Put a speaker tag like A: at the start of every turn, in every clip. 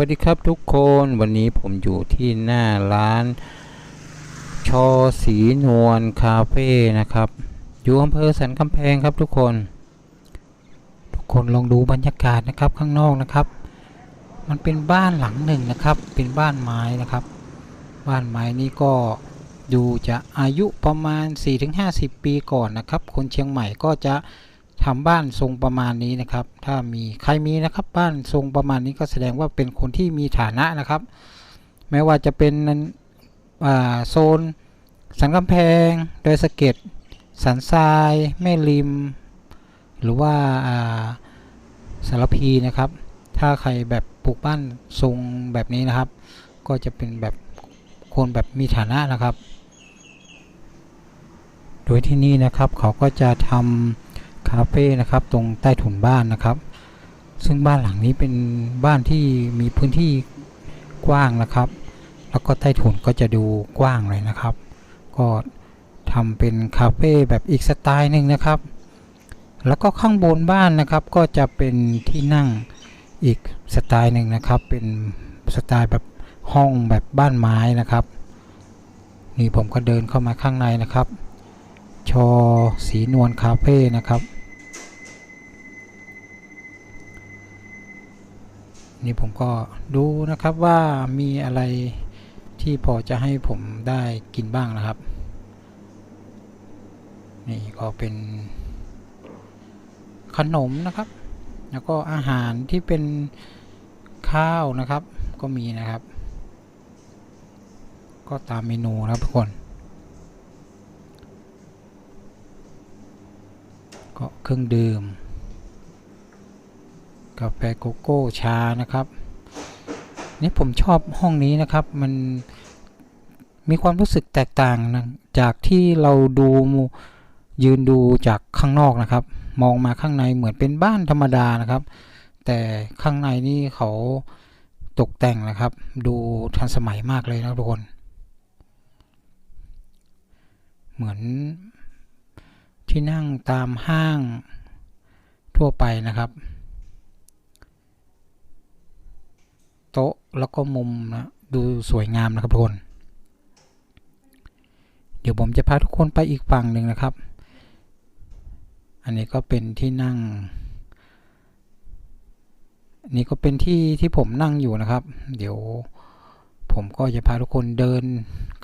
A: วัสดีครับทุกคนวันนี้ผมอยู่ที่หน้าร้าน ชอสีนวลคาเฟ่นะครับ อยู่อำเภอสันกำแพงครับทุกคน ทุกคนลองดูบรรยากาศนะครับข้างนอกนะครับ มันเป็นบ้านหลังหนึ่งนะครับ เป็นบ้านไม้นะครับ บ้านไม้นี้ก็ดูจะอายุประมาณ 4-50 ปีก่อนนะครับ คนเชียงใหม่ก็จะ ทำบ้านทรงประมาณนี้นะครับ ถ้ามีใครมีนะครับบ้านทรงประมาณนี้ก็แสดงว่าเป็นคนที่มีฐานะนะครับ ไม่ว่าจะเป็นโซน สันกำแพงโดยสะเก็ดสันทรายแม่ริม หรือว่าอ่าสารพีนะครับ ถ้าใครแบบปลูกบ้านทรงแบบนี้นะครับ ก็จะเป็นแบบคนแบบมีฐานะนะครับ โดยที่นี่นะครับเขาก็จะทำ คาเฟ่นะครับ ตรงใต้ถุนบ้านนะครับ ซึ่งบ้านหลังนี้เป็นบ้านที่มีพื้นที่กว้างนะครับ แล้วก็ใต้ถุนก็จะดูกว้างเลยนะครับ ก็ทำเป็นคาเฟ่แบบอีกสไตล์หนึ่งนะครับ แล้วก็ข้างบนบ้านนะครับ ก็จะเป็นที่นั่งอีกสไตล์หนึ่งนะครับ เป็นสไตล์แบบห้องแบบบ้านไม้นะครับ นี่ผมก็เดินเข้ามาข้างในนะครับ ชอสีนวลคาเฟ่นะครับ นี่ผมก็ดูนะครับว่ามีอะไรที่พอจะให้ผมได้กินบ้างนะครับ นี่ก็เป็น ขนมนะครับ แล้วก็อาหารที่เป็นข้าวนะครับ ก็มีนะครับ ก็ตามเมนูนะครับทุกคนก็เครื่องดื่ม กาแฟโกโก้ชานะครับนี่ผมชอบห้องนี้นะครับมันมีความรู้สึกแตกต่างนะจากที่เราดูยืนดูจากข้างนอกนะครับ มองมาข้างในเหมือนเป็นบ้านธรรมดานะครับ แต่ข้างในนี่เขาตกแต่งนะครับ ดูทันสมัยมากเลยนะทุกคน เหมือนที่นั่งตามห้างทั่วไปนะครับ โต๊ะแล้วก็มุมนะดูสวยงามนะครับทุกคน เดี๋ยวผมจะพาทุกคนไปอีกฝั่งหนึ่งนะครับ อันนี้ก็เป็นที่นั่ง นี่ก็เป็นที่ที่ผมนั่งอยู่นะครับ เดี๋ยวผมก็จะพาทุกคนเดิน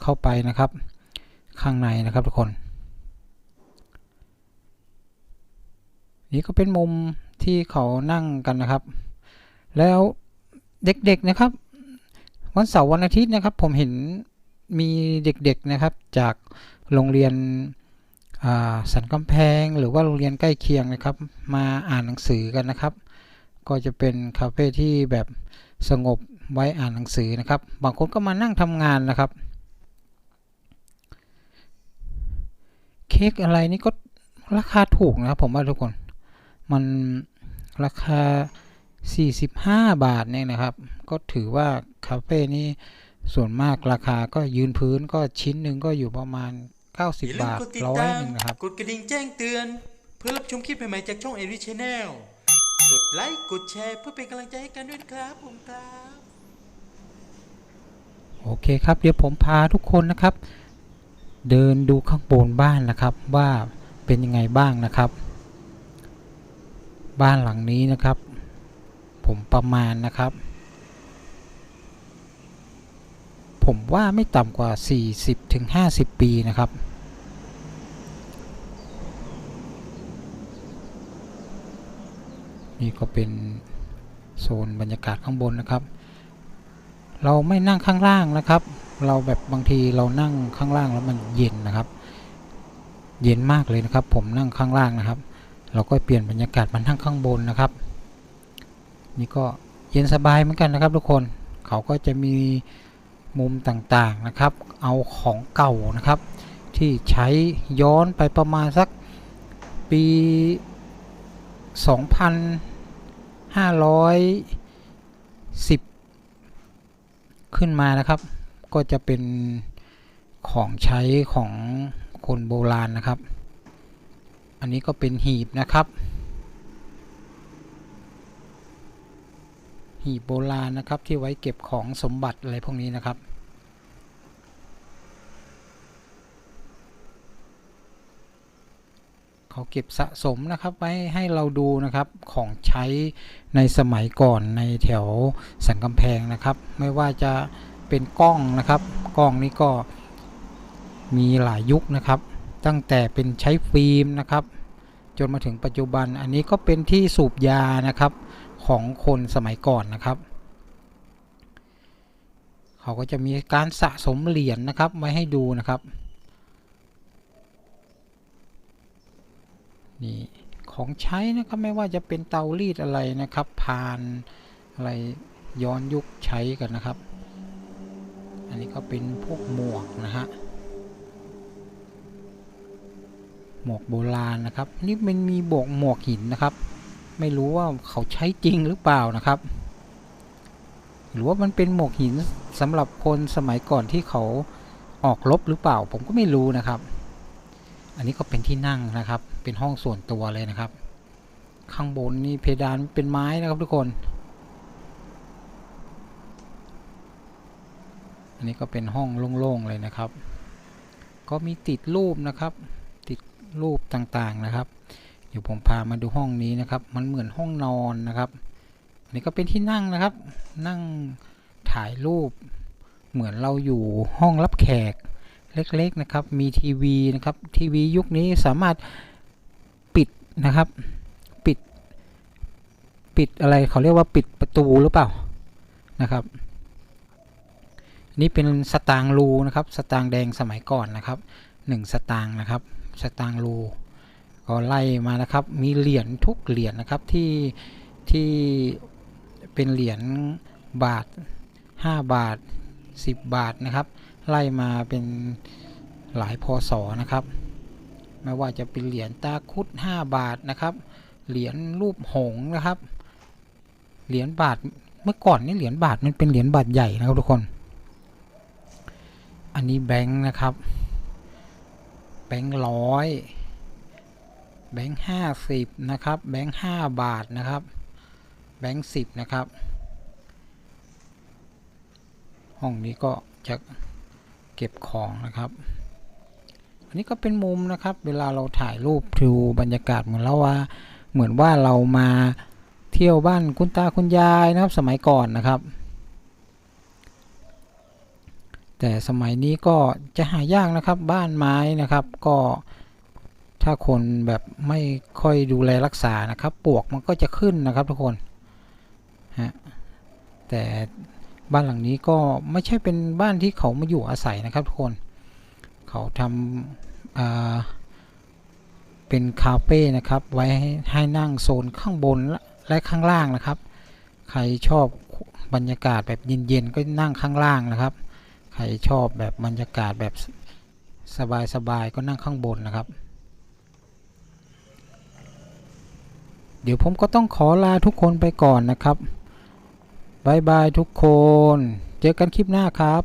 A: เข้าไปนะครับ ข้างในนะครับทุกคน นี่ก็เป็นมุมที่เขานั่งกันนะครับ แล้ว เด็กๆนะครับ วันเสาร์วันอาทิตย์นะครับ ผมเห็นมีเด็กๆนะครับ จากโรงเรียนสันกำแพง หรือว่าโรงเรียนใกล้เคียงนะครับ มาอ่านหนังสือกันนะครับ ก็จะเป็นคาเฟ่ที่แบบสงบไว้อ่านหนังสือนะครับ บางคนก็มานั่งทำงานนะครับ เค้กอะไรนี่ก็ราคาถูกนะครับผมว่าทุกคน มันราคา 45 บาทเนี่ยนะครับ ก็ถือว่าคาเฟ่นี้ส่วนมากราคาก็ยืนพื้นก็ชิ้นหนึ่งก็อยู่ประมาณ 90
B: อย่าลืม
A: บาท
B: กดติด
A: ร้อย
B: ตาม
A: หนึ่งนะครับ
B: กดกระดิ่งแจ้งเตือน เพื่อรับชมคลิปใหม่ๆจากช่องเอริชแนลกดไลค์กดแชร์เพื่อเป็นกำลังใจให้กันด้วยนะครับผมครับ
A: โอเคครับเดี๋ยวผมพาทุกคนนะครับ เดินดูข้างบนบ้านนะครับว่าเป็นยังไงบ้างนะครับ บ้านหลังนี้นะครับ ผมประมาณนะครับ ผมว่าไม่ต่ำกว่า 40-50ถึง50 ปีนะครับนี่ก็เป็นโซนบรรยากาศข้างบนนะครับ เราไม่นั่งข้างล่างนะครับ เราแบบบางทีเรานั่งข้างล่างแล้วมันเย็นนะครับ เย็นมากเลยนะครับ ผมนั่งข้างล่างนะครับ เราก็เปลี่ยนบรรยากาศมานั่งข้างบนนะครับ นี่ก็เย็นสบายเหมือนกันนะครับ ทุกคนเขาก็จะมีมุมต่างๆนะครับ เอาของเก่านะครับ ที่ใช้ย้อนไปประมาณสักปี 2510 ขึ้นมานะครับ ก็จะเป็นของใช้ของคนโบราณนะครับ อันนี้ก็เป็นหีบนะครับ หีบโบราณนะครับที่ไว้เก็บของสมบัติอะไรพวกนี้นะครับ เขาเก็บสะสมนะครับไว้ให้เราดูนะครับของใช้ในสมัยก่อนในแถวสันกำแพงนะครับ ไม่ว่าจะเป็นกล้องนะครับ กล้องนี้ก็มีหลายยุคนะครับ ตั้งแต่เป็นใช้ฟิล์มนะครับ จนมาถึงปัจจุบันอันนี้ก็เป็นที่สูบยานะครับ ของคนสมัยก่อนนะครับ เขาก็จะมีการสะสมเหรียญนะครับไว้ให้ดูนะครับนี่ของใช้นะครับไม่ว่าจะเป็นเตารีดอะไรนะครับพานอะไรย้อนยุคใช้กันนะครับ อันนี้ก็เป็นพวกหมวกนะฮะหมวกโบราณนะครับ นี่มันมีโบกหมวกหินนะครับ ไม่รู้ว่าเขาใช้จริงหรือเปล่านะครับ หรือว่ามันเป็นหมวกหินสำหรับคนสมัยก่อนที่เขาออกรบหรือเปล่า ผมก็ไม่รู้นะครับ อันนี้ก็เป็นที่นั่งนะครับ เป็นห้องส่วนตัวเลยนะครับ ข้างบนนี่เพดานเป็นไม้นะครับทุกคน อันนี้ก็เป็นห้องโล่งๆเลยนะครับ ก็มีติดรูปนะครับ ติดรูปต่างๆนะครับ เดี๋ยวผมพามาดูห้องนี้นะครับ มันเหมือนห้องนอนนะครับ อันนี้ก็เป็นที่นั่งนะครับ นั่งถ่ายรูป เหมือนเราอยู่ห้องรับแขกเล็กๆนะครับ มีทีวีนะครับ ทีวียุคนี้สามารถปิดนะครับ ปิด ปิดอะไรเขาเรียกว่าปิดประตูหรือเปล่านะครับนี่เป็นสตางค์รูนะครับ สตางค์แดงสมัยก่อนนะครับหนึ่งสตางค์นะครับ สตางค์รู ก็ไล่มานะครับมีเหรียญทุกเหรียญนะครับที่ที่เป็นเหรียญบาท 5 บาท 10 บาทนะครับ ไล่มาเป็นหลายพศนะครับ ไม่ว่าจะเป็นเหรียญตาคุด 5 บาทนะครับ เหรียญรูปหงนะครับ เหรียญบาทเมื่อก่อนนี่เหรียญบาทมันเป็นเหรียญบาทใหญ่นะครับทุกคน อันนี้แบงค์นะครับ แบงค์ร้อย แบงค์ห้าสิบนะครับ แบงค์ห้าบาทนะครับ แบงค์สิบนะครับ ห้องนี้ก็จะเก็บของนะครับ อันนี้ก็เป็นมุมนะครับ เวลาเราถ่ายรูปดูบรรยากาศเหมือนเราว่า เหมือนว่าเรามาเที่ยวบ้านคุณตาคุณยายนะครับ สมัยก่อนนะครับ แต่สมัยนี้ก็จะหายากนะครับ บ้านไม้นะครับ ก็ ถ้าคนแบบไม่ค่อยดูแลรักษานะครับปวกมันก็จะขึ้นนะครับทุกคนฮะแต่บ้านหลังนี้ก็ไม่ใช่เป็นบ้านที่เขามาอยู่อาศัยนะครับทุกคน เขาทำเป็นคาเฟ่นะครับ ไว้ให้นั่งโซนข้างบนและข้างล่างนะครับ ใครชอบบรรยากาศแบบเย็นๆก็นั่งข้างล่างนะครับ ใครชอบแบบบรรยากาศแบบสบายๆก็นั่งข้างบนนะครับ เดี๋ยวผมก็ต้องขอลาทุกคนไปก่อนนะครับบายบายทุกคน เจอกันคลิปหน้าครับ